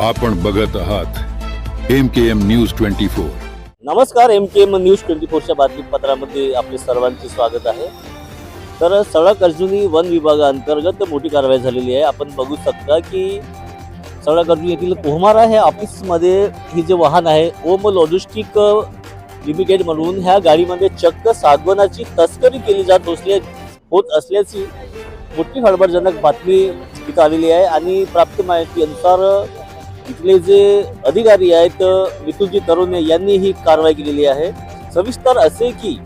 आपण बघत आहात M K M news twenty four नमस्कार M K M news twenty फोरच्या बातमीपत्रामध्ये आपले सर्वांचे स्वागत आहे. तर सडक अर्जुनी वन विभागाअंतर्गत मोठी कारवाई झालेली आहे. आपण बघू शकता की सडक अर्जुनी येथील कोहमारा हे ऑफिसमध्ये ही जे वाहन आहे ओम लॉजिस्टिक लिमिटेड म्हणून ह्या गाडीमध्ये चक्क सागवनाची तस्करी केली जात असल्या होत असल्याची मोठी हडबडजनक बातमी तिथं आलेली आहे. आणि प्राप्त माहितीनुसार इथले जे अधिकारी आहेत मिथुनजी तरुणे यांनी ही कारवाई केलेली आहे. सविस्तर असे की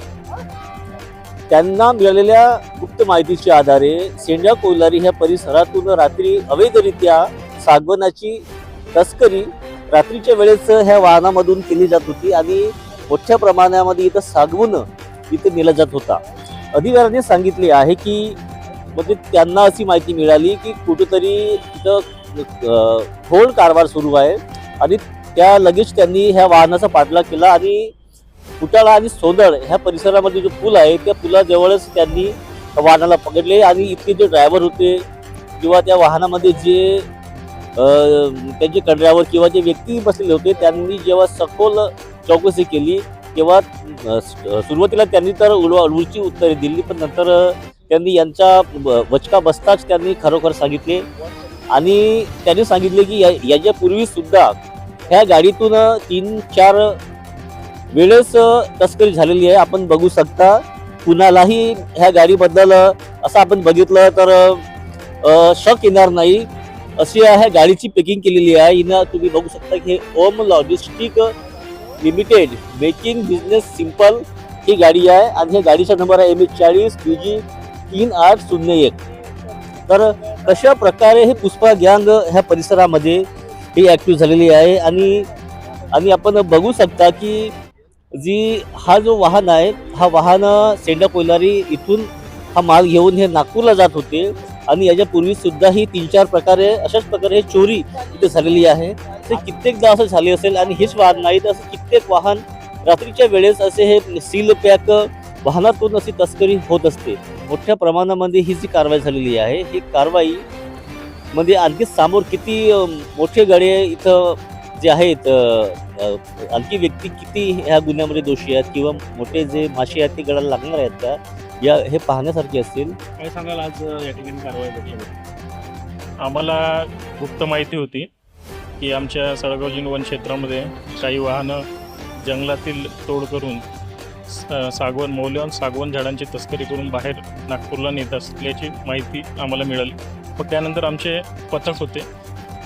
त्यांना मिळालेल्या गुप्त माहितीच्या आधारे सेंडा कोलारी ह्या परिसरातून रात्री अवैधरित्या सागवनाची तस्करी रात्रीच्या वेळेस ह्या वाहनामधून केली जात होती आणि मोठ्या प्रमाणामध्ये इथं सागवून इथे नेला जात होता. अधिकाऱ्यांनी सांगितले आहे की म्हणजे त्यांना अशी माहिती मिळाली की कुठेतरी तिथं खोल कारभार सुरू आहे. आणि त्या लगेच त्यांनी ह्या वाहनाचा पाठलाग केला आणि फुटाळा आणि सोदळ ह्या परिसरामध्ये जो पूल आहे त्या पुलाजवळच त्यांनी वाहनाला पकडले आणि इथले जे ड्रायव्हर होते किंवा त्या वाहनामध्ये जे त्यांचे कंड्यावर किंवा जे व्यक्ती बसलेले होते त्यांनी जेव्हा सखोल चौकशी केली तेव्हा सुरुवातीला त्यांनी तर उडवा उडची उत्तरे दिली पण नंतर त्यांनी यांचा वचका बसताच त्यांनी खरोखर सांगितले. आणि त्यांनी सांगितले की या- याच्यापूर्वी सुद्धा ह्या गाडीतून तीन चार वेळेस तस्करी झालेली आहे. आपण बघू शकता कुणालाही ह्या गाडीबद्दल असं आपण बघितलं तर शक येणार नाही. अशी ह्या गाडीची पॅकिंग केलेली आहे. हिनं तुम्ही बघू शकता की हे Om logistic limited making business simple ही गाडी आहे. आणि ह्या गाडीचा नंबर आहे एम एच चाळीस पी जी तीन आठ शून्य एक. तर कशा प्रकारे हे पुष्पा गँग ह्या परिसरामध्ये ही ॲक्टिव्ह झालेली आहे? आणि आणि आपण बघू शकता की जी हा जो वाहन आहे हा वाहन सेंडा कोयलारी इथून हा माल घेऊन हे नागपूरला जात होते. आणि याच्यापूर्वी सुद्धा ही तीन चार प्रकारे अशाच प्रकारे हे चोरी इथे झालेली आहे. ते कित्येकदा असं झाले असेल आणि हेच वाहन नाही तर असं कित्येक वाहन रात्रीच्या वेळेस असे हे सील पॅक वाहनातून अशी तस्करी होत असते. मोठ्या प्रमाणामध्ये ही जी कारवाई झालेली आहे ही कारवाई मध्ये आणखी समोर किती मोठे गडे इथं जे आहेत आणखी व्यक्ती किती ह्या गुन्ह्यामध्ये दोषी आहेत किंवा मोठे जे मासे आहेत ते गडाला लागणार आहेत का? या हे पाहण्यासारखे असतील. काय सांगाल आज या ठिकाणी कारवाई भेटली? आम्हाला गुप्त माहिती होती की आमच्या सळगावजी वन क्षेत्रामध्ये काही वाहनं जंगलातील तोड करून स- मौल्यवान सागवण झाडांची तस्करी करून बाहेर नागपूरला नेत असल्याची माहिती आम्हाला मिळाली. मग त्यानंतर आमचे पथक होते.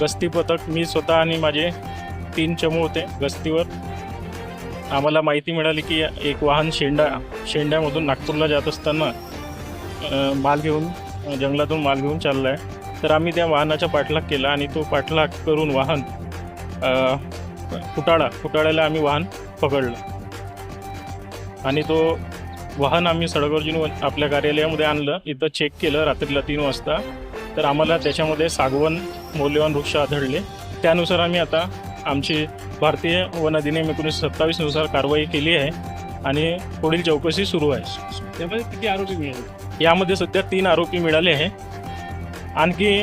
गस्ती पथक मी स्वतः आणि माझे तीन चमू होते गस्तीवर. आम्हाला माहिती मिळाली की एक वाहन शेंडा शेंड्यामधून नागपूरला जात असताना माल घेऊन जंगलातून माल घेऊन चालला आहे तर आम्ही त्या वाहनाचा पाठलाग केला आणि तो पाठलाग करून वाहन फुटाळा फुटाळ्याला आम्ही वाहन पकडलं. आणि तो वाहन आम्ही सडगर्जून आपल्या कार्यालयामध्ये आणलं. इथं चेक केलं रात्रीला तीन वाजता. तर आम्हाला त्याच्यामध्ये सागवन मौल्यवान वृक्ष आढळले. त्यानुसार आम्ही आता आमची भारतीय वन अधिनियम एकोणीसशे सत्तावीसनुसार कारवाई केली आहे. आणि पुढील चौकशी सुरू आहे. त्यामध्ये किती आरोपी मिळाले? यामध्ये सध्या तीन आरोपी मिळाले आहे. आणखी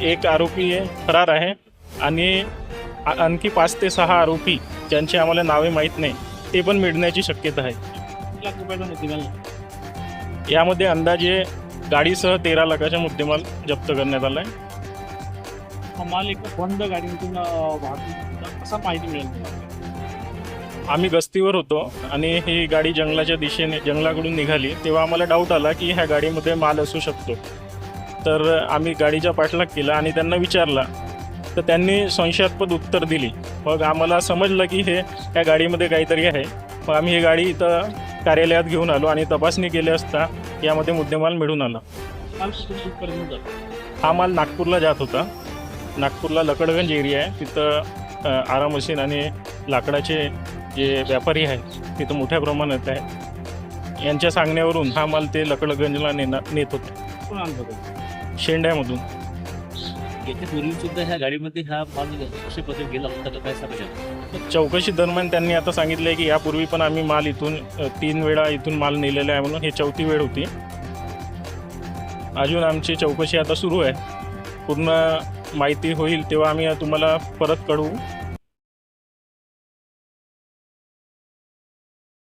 एक आरोपी फरार आहे. आणि आणखी पाच ते सहा आरोपी ज्यांची आम्हाला नावे माहीत नाही. ते पण मिळण्याची शक्यता आहे. लाख रुपयाचा मुद्देमाल यामध्ये अंदाजे गाडीसह तेरा लाखाचा मुद्देमाल जप्त करण्यात आला आहे हा माल एका बंद गाडीमधून अं, वाहतूक होता. कसा माहिती मिळेल? तुम्हाला आम्ही गस्तीवर होतो आणि ही गाडी जंगलाच्या दिशेने जंगलाकडून निघाली तेव्हा आम्हाला डाऊट आला की ह्या गाडीमध्ये माल असू शकतो. तर आम्ही गाडीचा पाठलाग केला आणि त्यांना विचारला तर त्यांनी संशयास्पद उत्तर दिली. मग आम्हाला समजलं की हे ह्या गाडीमध्ये काहीतरी आहे. मग आम्ही ही गाडी इथं कार्यालयात घेऊन आलो आणि तपासणी केली असता यामध्ये मुद्देमाल मिळून आला. हा माल नागपूरला जात होता. नागपूरला लकडगंज एरिया आहे. तिथं आरा मशीन आणि लाकडाचे जे व्यापारी आहेत तिथं मोठ्या प्रमाणात आहे. यांच्या सांगण्यावरून हा माल ते लकडगंजला नेणार नेत होते? शेंड्यामधून. याच्यापूर्वी सुद्धा ह्या गाडीमध्ये हा माल अशा गेला होता का काय सांगायचं? चौकशी दरम्यान त्यांनी आता सांगितलं आहे की यापूर्वी पण आम्ही माल इथून तीन वेळा इथून माल नेलेला आहे म्हणून हे चौथी वेळ होती. अजून आमची चौकशी आता सुरू आहे. पूर्ण माहिती होईल तेव्हा आम्ही तुम्हाला परत कळवू.